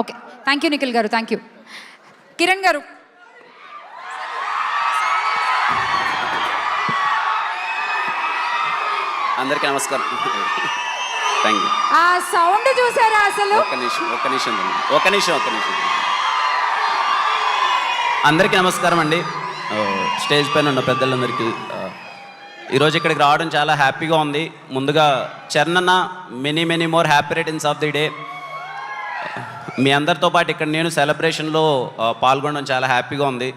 Okay. Thank you Nikhil garu. Thank you Kiran garu. అందరికీ నమస్కారం. Thank you ఆ సౌండ్ చూసారా అసలు? ఒక్క నిమిషం ఒక్క నిమిషం. ఒక్క నిమిషం ఒక్క నిమిషం అందరికీ నమస్కారం అండి. స్టేజ్ పైన ఉన్న పెద్దలందరికీ ఈరోజు ఇక్కడికి రావడం చాలా హ్యాపీగా ఉంది. ముందుగా చరణన్న many many more happy returns of the day మీ అందరితో పాటు ఇక్కడ నేను సెలబ్రేషన్లో పాల్గొనడం చాలా హ్యాపీగా ఉంది.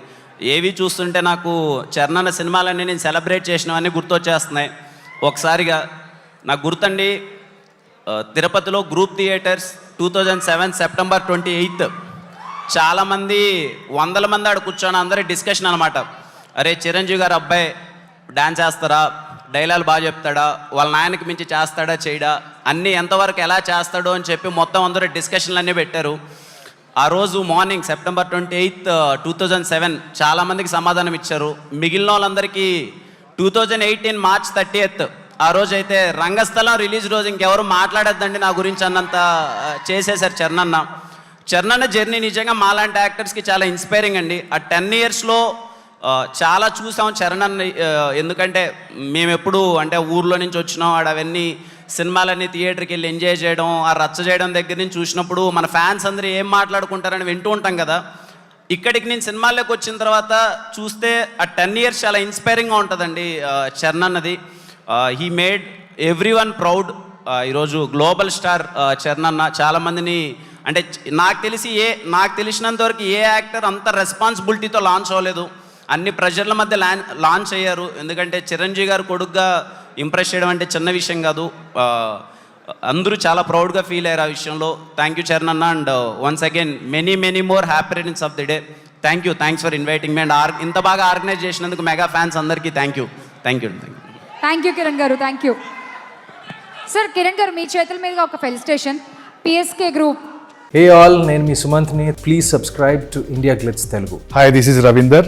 ఏవి చూస్తుంటే నాకు చరణన్న సినిమాలన్నీ నేను సెలబ్రేట్ చేసినవన్నీ గుర్తొచ్చేస్తున్నాయి. ఒకసారిగా నాకు గుర్తండి తిరుపతిలో group theatres two thousand seven September twenty eighth. చాలామంది వందల మంది ఆడ కూర్చొని అందరి డిస్కషన్ అనమాట అరే చిరంజీవి గారు అబ్బాయి డ్యాన్స్ చేస్తారా? డైలాగ్ బాగా చెప్తాడా? వాళ్ళ నాయనకి మించి చేస్తాడా చేయడా? అన్నీ ఎంతవరకు ఎలా చేస్తాడో అని చెప్పి మొత్తం అందరూ డిస్కషన్లు అన్నీ పెట్టారు. ఆ రోజు morning September twenty eighth two thousand seven చాలామందికి సమాధానం ఇచ్చారు. మిగిలిన వాళ్ళందరికీ two thousand eighteen March thirty eighth ఆ రోజు అయితే రంగస్థలం రిలీజ్ రోజు ఇంకెవరు మాట్లాడొద్దండి నా గురించి అన్నంత చేసేశారు చరణన్న. చరణన్న జర్నీ నిజంగా మాలాంటి యాక్టర్స్కి చాలా ఇన్స్పైరింగ్ అండి. ఆ టెన్ ఇయర్స్లో చాలా చూసాం చరణాన్ని ఎందుకంటే మేము ఎప్పుడు అంటే ఊర్లో నుంచి వచ్చినాం ఆడ అవన్నీ సినిమాలన్నీ థియేటర్కి వెళ్ళి ఎంజాయ్ చేయడం ఆ రచ్చ చేయడం దగ్గర నుంచి చూసినప్పుడు మన ఫ్యాన్స్ అందరూ ఏం మాట్లాడుకుంటారని వింటూ ఉంటాం కదా. ఇక్కడికి నేను సినిమాల్లోకి వచ్చిన తర్వాత చూస్తే ఆ టెన్ ఇయర్స్ చాలా ఇన్స్పైరింగ్గా ఉంటుందండి చరణ్ అన్నది he made everyone proud ఈరోజు గ్లోబల్ స్టార్ చరణ్ అన్న చాలామందిని అంటే నాకు తెలిసి ఏ నాకు తెలిసినంత వరకు ఏ యాక్టర్ అంత రెస్పాన్సిబిలిటీతో లాంచ్ అవ్వలేదు. అన్ని ప్రజల మధ్య లాన్ లాంచ్ అయ్యారు. ఎందుకంటే చిరంజీవి గారు కొడుకుగా ఇంప్రెస్ చేయడం అంటే చిన్న విషయం కాదు. అందరూ చాలా ప్రౌడ్గా ఫీల్ అయ్యారు ఆ విషయంలో. థ్యాంక్ యూ చరణ్ అన్న. And once again many many more happy returns of the day thank you thanks for inviting me and are ఇంత బాగా ఆర్గనైజ్ చేసినందుకు మెగా ఫ్యాన్స్ అందరికీ thank you thank you thank you thank you Kiran గారు. Thank you sir Kiran garu మీ చేతుల మీదుగా ఒక felicitation PSK group hey all నేను మీ సుమంత్ని. Please subscribe to India Glitz Telugu hi this is Ravinder